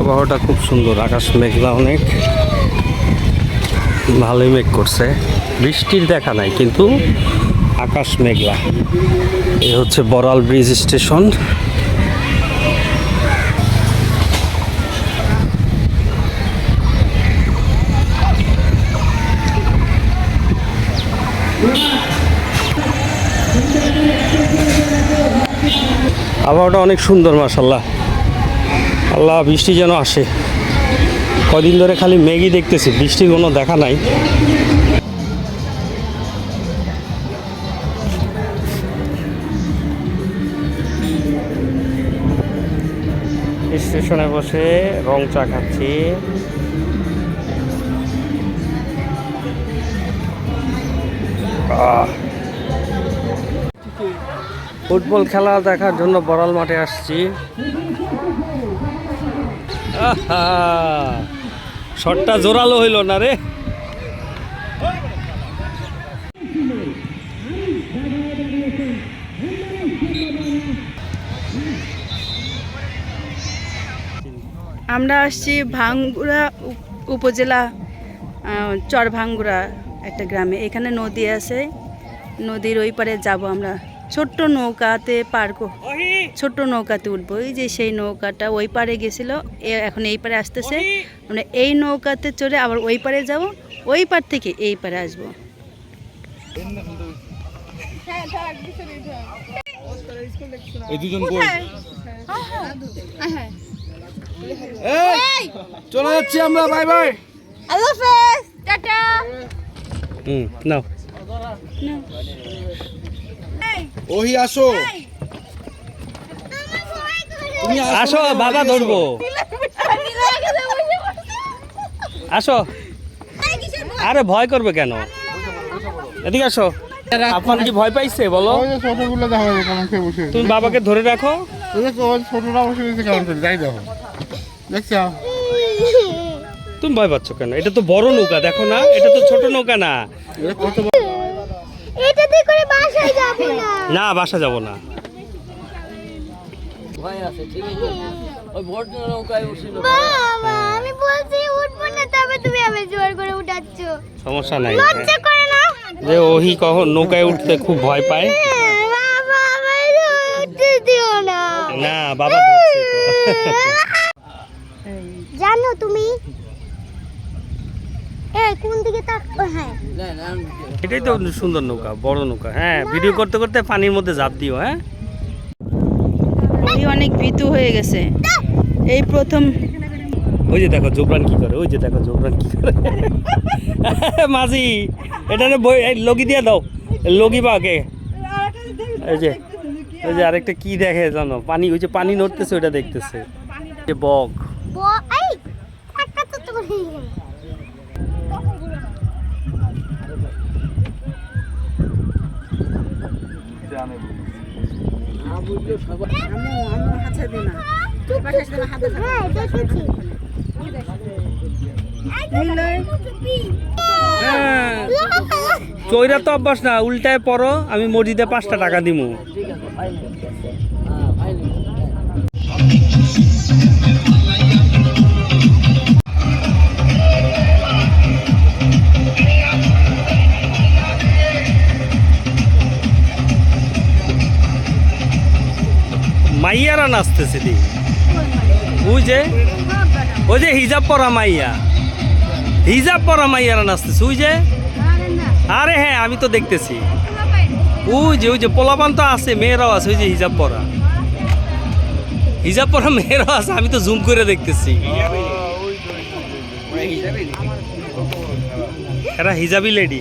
আবহাওয়াটা খুব সুন্দর, আকাশ মেঘলা অনেক। ভালোই মেঘ করছে। বৃষ্টির দেখা নাই, কিন্তু আকাশ মেঘলা। এ হচ্ছে বড়াল ব্রিজ স্টেশন। আবহাওয়াটা অনেক সুন্দর মাসাল্লাহ আল্লাহ, বৃষ্টি যেন আসে। কদিন ধরে খালি মেঘই দেখতেছি বৃষ্টির কোনো দেখা নাই। স্টেশনে বসে রং চা খাচ্ছি। ফুটবল খেলা দেখার জন্য বড়াল মাঠে আসছি! শটটা জোরালো হইল না রে। আমরা আসছি ভাঙ্গুড়া উপ- উপজেলা আহ, চরভাঙ্গুড়া একটা গ্রামে। এখানে নদী আছে নদীর ওই পারে যাব আমরা। ছোট্ট নৌকাতে পার ছোট্ট নৌকাতে উঠবো। এই যে সেই নৌকাটা ওই পারে গেছিল এ- এখন এই পারে আসতেছে। মানে এই নৌকাতে চড়ে আবার ওই পারে যাব ওই পার থেকে এই পারে আসব। এই দুজন চলে যাচ্ছি আমরা বাই বাই। আল্লাহ হাফেজ টাটা। হুম নাও। ওহি আসো। তুমি আসো। বাবা ধরবো। আসো। আরে ভয় করবে কেন? এদিকে আসো। আপনার কি ভয় পাইছে বলো? তুমি বাবাকে ধরে রাখো। তুমি ভয় পাচ্ছ কেন? এটা তো বড় নৌকা দেখো না? এটা তো ছোট নৌকা না। যাব না। বাসা যাব না। বাবা আমি বলছি উঠবো না তবে তুমি আমি জোর করে উঠাচ্ছ। সমস্যা নাই। লজ্জা করে না? যে ওহি কখন নৌকায় উঠতে খুব ভয় পায়। বাবা আমায় উঠতে দিও না। না বাবা জানো তুমি এই কোন দিকে তাক হ্যাঁ। এটাই তো সুন্দর নৌকা বড় নৌকা। হ্যাঁ ভিডিও করতে করতে পানির মধ্যে ঝাঁপ দিও হ্যাঁ? অনেক ভীতু হয়ে গেছে। এই প্রথম ওই যে দেখো জোবরান কি করে ওই যে দেখো জোবরান কি করে। মাঝি এটা বই লগি দিয়ে দাও লগি বাকে এই যে ওই যে আরেকটা কি দেখে জানো? পানি ওই যে পানি নড়তেছে ওটা দেখতেছে। যে বক। চৈরা তো অভ্যাস না উল্টায় পড়ো আমি মসজিদে পাঁচটা টাকা মাইয়ারা নাচতেছে দি ওই যে ওই যে হিজাব পরা মাইয়া। হিজাব পরা মাইয়ারা নাচতেছে, ওই যে? আরে হ্যাঁ আমি তো দেখতেছি। ওই যে ওই যে পোলাপান তো আছে, মেয়েরাও আছে, ওই যে হিজাব পরা। হিজাব পরা মেয়েরাও আছে, আমি তো জুম করে দেখতেছি। এরা হিজাবি লেডি